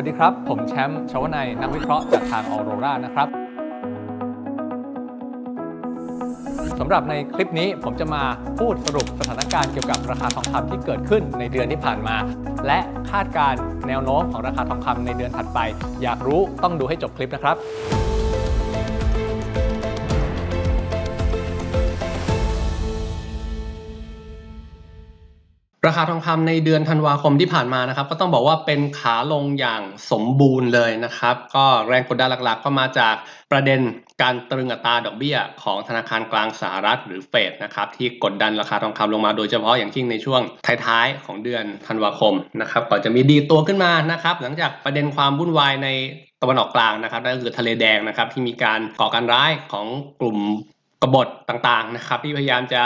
วัสดีครับ ผมแชมป์ชวนายนักวิเคราะห์จากทางออโรรานะครับสำหรับในคลิปนี้ผมจะมาพูดสรุปสถานการณ์เกี่ยวกับราคาทองคำที่เกิดขึ้นในเดือนที่ผ่านมา และคาดการณ์แนวโน้มของราคาทองคำในเดือนถัดไป อยากรู้ต้องดูให้จบคลิปนะครับ ราคาทองคำในเดือนธันวาคมที่ผ่านมานะครับ ก็ต้องบอกว่าเป็นขาลงอย่างสมบูรณ์เลยนะครับ ก็แรงกดดันหลักๆ ก็มาจากประเด็นการตรึงอัตราดอกเบี้ยของธนาคารกลางสหรัฐหรือเฟดนะครับที่กดดันราคาทองคำลงมาโดยเฉพาะอย่างยิ่งในช่วงท้ายๆของเดือนธันวาคมนะครับก่อนจะมีดีตัวขึ้นมานะครับ หลังจากประเด็นความวุ่นวายในตะวันออกกลางนะครับนั่นก็คือทะเลแดงนะครับที่มีการก่อการร้ายของกลุ่มกบฏต่างๆนะครับที่พยายามจะ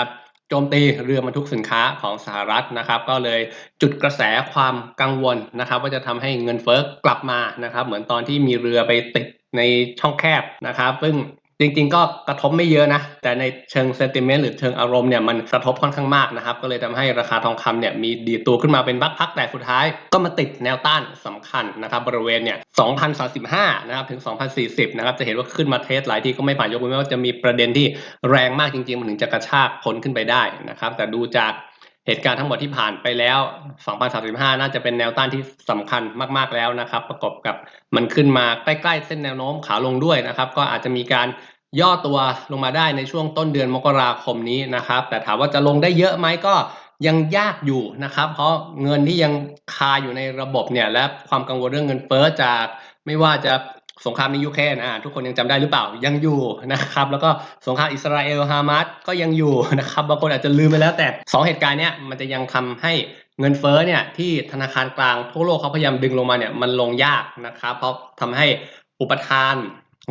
โจมตีเรือบรรทุกสินค้าของสหรัฐนะครับ ก็เลยจุดกระแสความกังวลนะครับ ว่าจะทำให้เงินเฟ้อกลับมานะครับ เหมือนตอนที่มีเรือไปติดในช่องแคบนะครับ ซึ่ง จริงๆ ก็กระทบไม่เยอะนะ แต่ในเชิงเซนติเมนต์หรือเชิงอารมณ์เนี่ยมันกระทบค่อนข้างมากนะครับ ก็เลยทำให้ราคาทองคำเนี่ยมีดีตัวขึ้นมาเป็นพักๆแต่สุดท้ายก็มาติดแนวต้านสำคัญนะครับ บริเวณเนี่ย2,035นะครับถึง 2,040นะครับจะเห็นว่าขึ้นมาเทสหลายทีก็ไม่ผ่านยกเว้นว่าจะมีประเด็นที่แรงมากจริงๆ มันถึงจะกระชากพ้นขึ้นไปได้นะครับ แต่ดูจาก เหตุการณ์ทั้งหมดที่ผ่านไปแล้ว 2,035 น่าจะเป็นแนวต้านที่สำคัญมาก ๆ แล้วนะครับ ประกอบกับมันขึ้นมาใกล้ๆ เส้นแนวโน้มขาลงด้วยนะครับ ก็อาจจะมีการย่อตัวลงมาได้ในช่วงต้นเดือนมกราคมนี้นะครับ แต่ถามว่าจะลงได้เยอะไหมก็ยังยากอยู่นะครับ เพราะเงินที่ยังคาอยู่ในระบบเนี่ยและความกังวลเรื่องเงินเฟ้อจากไม่ว่าจะ สงครามในยูเครนอ่าทุกคนยังจำได้หรือเปล่ายังอยู่นะครับ แล้วก็สงครามอิสราเอลฮามาสก็ยังอยู่นะครับบางคนอาจจะลืมไปแล้วแต่สองเหตุการณ์เนี้ยมันจะยังทำให้เงินเฟ้อเนี่ยที่ธนาคารกลางทั่วโลกเขาพยายามดึงลงมาเนี่ยมันลงยากนะครับ เพราะทำให้อุปทาน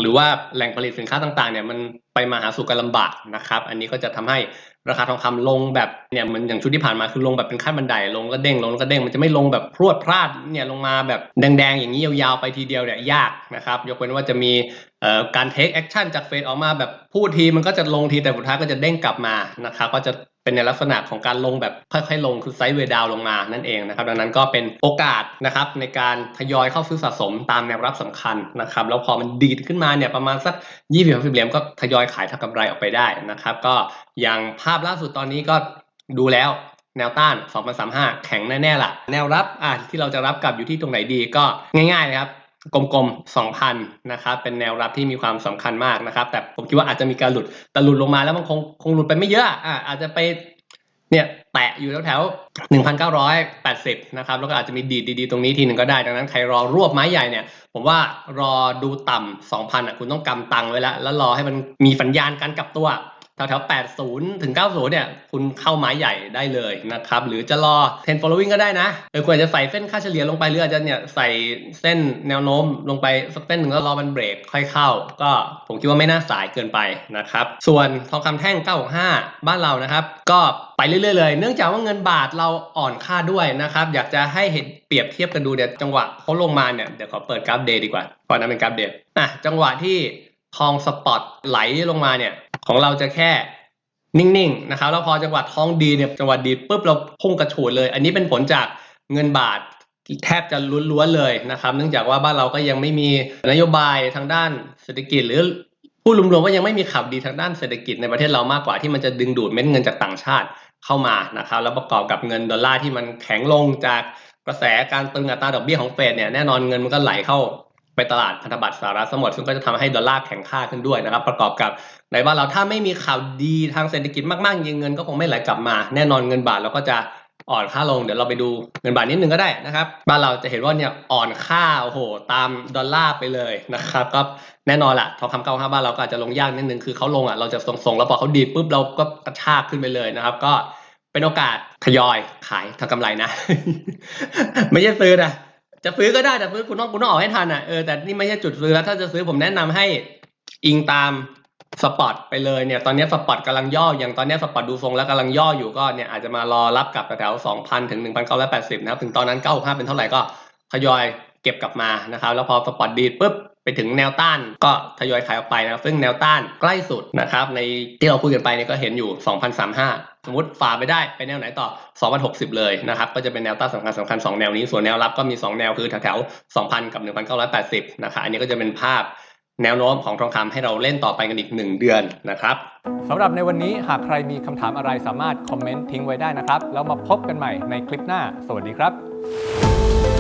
หรือว่าแหล่งผลิตสินค้าต่างๆเนี่ยมันไปมาหาสู่กันลำบากนะครับ อันนี้ก็จะทำให้ราคาทองคำลงแบบเนี่ยมันอย่างชุดที่ผ่านมาคือลงแบบเป็นขั้นบันไดลงก็เด้งลงแล้วก็เด้งมันจะไม่ลงแบบพรวดพลาดเนี่ยลงมาแบบแดงๆ อย่างนี้ยาวๆไปทีเดียวเนี่ยยากนะครับ ยกเว้นว่าจะมีการเทคแอคชั่นจากเฟดออกมาแบบพูดทีมันก็จะลงทีแต่สุดท้ายก็จะเด้งกลับมานะครับก็จะ เป็นในลักษณะของการลงแบบค่อยๆลงคือไซด์เวดาวลงมานั่นเองนะครับ ดังนั้นก็เป็นโอกาสนะครับในการทยอยเข้าซื้อสะสมตามแนวรับสำคัญนะครับ แล้วพอมันดีดขึ้นมาเนี่ยประมาณสัก20 30เหรียญก็ทยอยขายทำกำไรออกไปได้นะครับ ก็อย่างภาพล่าสุดตอนนี้ก็ดูแล้วแนวต้าน 2035 แข็งแน่ๆล่ะ แนวรับอะที่เราจะรับกลับอยู่ที่ตรงไหนดีก็ง่ายๆนะครับ กลมๆ 2,000 นะครับ เป็นแนวรับที่มีความสำคัญมากนะครับ แต่ผมคิดว่าอาจจะมีการหลุด แต่หลุดลงมาแล้วมันคงคงหลุดไปไม่เยอะ อะอาจจะไป เนี่ยแตะอยู่แถวๆ1,980 นะครับ แล้วก็อาจจะมีดีดดีๆ ตรงนี้ทีหนึ่งก็ได้ ดังนั้นใครรอรวบไม้ใหญ่เนี่ย ผมว่ารอดูต่ำ2,000อะ คุณต้องกำตังไว้แล้ว แล้วรอให้มันมีสัญญาณการกลับตัว แถวแถว80 ถึง 90 เนี่ย คุณเข้าไม้ใหญ่ได้เลยนะครับ หรือจะรอ 10 following ก็ได้นะเออควรจะใส่เส้นค่าเฉลี่ยลงไปหรืออาจจะเนี่ยใส่เส้นแนวโน้มลงไปสักเส้นหนึ่งแล้วรอมันเบรกค่อยเข้า ก็ผมคิดว่าไม่น่าสายเกินไปนะครับ ส่วนทองคำแท่ง 965 บ้านเรานะครับ ก็ไปเรื่อยๆเลย เนื่องจากว่าเงินบาทเราอ่อนค่าด้วยนะครับ อยากจะให้เห็นเปรียบเทียบกันดูเนี่ยจังหวะเขาลงมาเนี่ยเดี๋ยวขอเปิดกราฟเดย์ดีกว่าก่อนนั้นเป็นกราฟเดย์อะจังหวะที่ทองสปอตไหลลงมาเนี่ย ของเราจะแค่นิ่งๆนะครับแล้วพอจังหวะท้องดีเนี่ยจังหวะดีปุ๊บเราพุ่งกระฉูดเลย อันนี้เป็นผลจากเงินบาทแทบจะล้วนๆเลยนะครับ เนื่องจากว่าบ้านเราก็ยังไม่มีนโยบายทางด้านเศรษฐกิจหรือพูดรวมๆว่ายังไม่มีข่าวดีทางด้านเศรษฐกิจในประเทศเรามากกว่าที่มันจะดึงดูดเม็ดเงินจากต่างชาติเข้ามานะครับ แล้วประกอบกับเงินดอลลาร์ที่มันแข็งลงจากกระแสการตึงอัตราดอกเบี้ยของเฟดเนี่ยแน่นอนเงินมันก็ไหลเข้า ไปตลาดพันธบัตรสหรัฐสมดซึ่งก็จะทำให้ดอลลาร์แข็งค่าขึ้นด้วยนะครับ ประกอบกับในบ้านเราถ้าไม่มีข่าวดีทางเศรษฐกิจมากๆจริงเงินก็คงไม่ไหลกลับมา แน่นอนเงินบาทเราก็จะอ่อนค่าลงเดี๋ยวเราไปดูเงินบาทนิดนึงก็ได้นะครับ บ้านเราจะเห็นว่าเนี่ยอ่อนค่าโอ้โหตามดอลลาร์ไปเลยนะครับก็แน่นอนแหละทองคำเก้าห้าบ้านเราก็อาจจะลงยากนิดนึงคือเขาลงอะเราจะส่งๆแล้วพอเขาดีดปุ๊บเราก็กระชากขึ้นไปเลยนะครับ ก็เป็นโอกาสทยอยขายทำกำไรนะ ไม่ใช่ซื้อนะ จะซื้อก็ได้แต่ซื้อคุณต้องคุณต้องออกให้ทันอะเออแต่นี่ไม่ใช่จุดซื้อแล้วถ้าจะซื้อผมแนะนำให้อิงตามสปอตไปเลยเนี่ยตอนนี้สปอตกำลังย่ออย่างตอนนี้สปอตดูทรงแล้วกำลังย่ออยู่ก็เนี่ยอาจจะมารอรับกลับแถวสองพันถึงหนึ่งพันเก้าร้อยแปดสิบนะครับ ถึงตอนนั้นเก้าห้าเป็นเท่าไหร่ก็ทยอยเก็บกลับมานะครับ แล้วพอสปอตดีดปุ๊บ ไปถึงแนวต้านก็ทยอยขายออกไปนะครับ ซึ่งแนวต้านใกล้สุดนะครับในที่เราคุยกันไปเนี่ยก็เห็นอยู่ 2,035 สมมติฝ่าไปได้ไปแนวไหนต่อ 2060 เลยนะครับ ก็จะเป็นแนวต้านสำคัญสำคัญ 2 แนวนี้ ส่วนแนวรับก็มี 2 แนวคือแถวๆ2,000 กับ 1,980 นะครับ อันนี้ก็จะเป็นภาพแนวโน้มของทองคำให้เราเล่นต่อไปกันอีก 1 เดือนนะครับสำหรับในวันนี้หากใครมีคำถามอะไรสามารถคอมเมนต์ทิ้งไว้ได้นะครับ แล้วมาพบกันใหม่ในคลิปหน้า สวัสดีครับ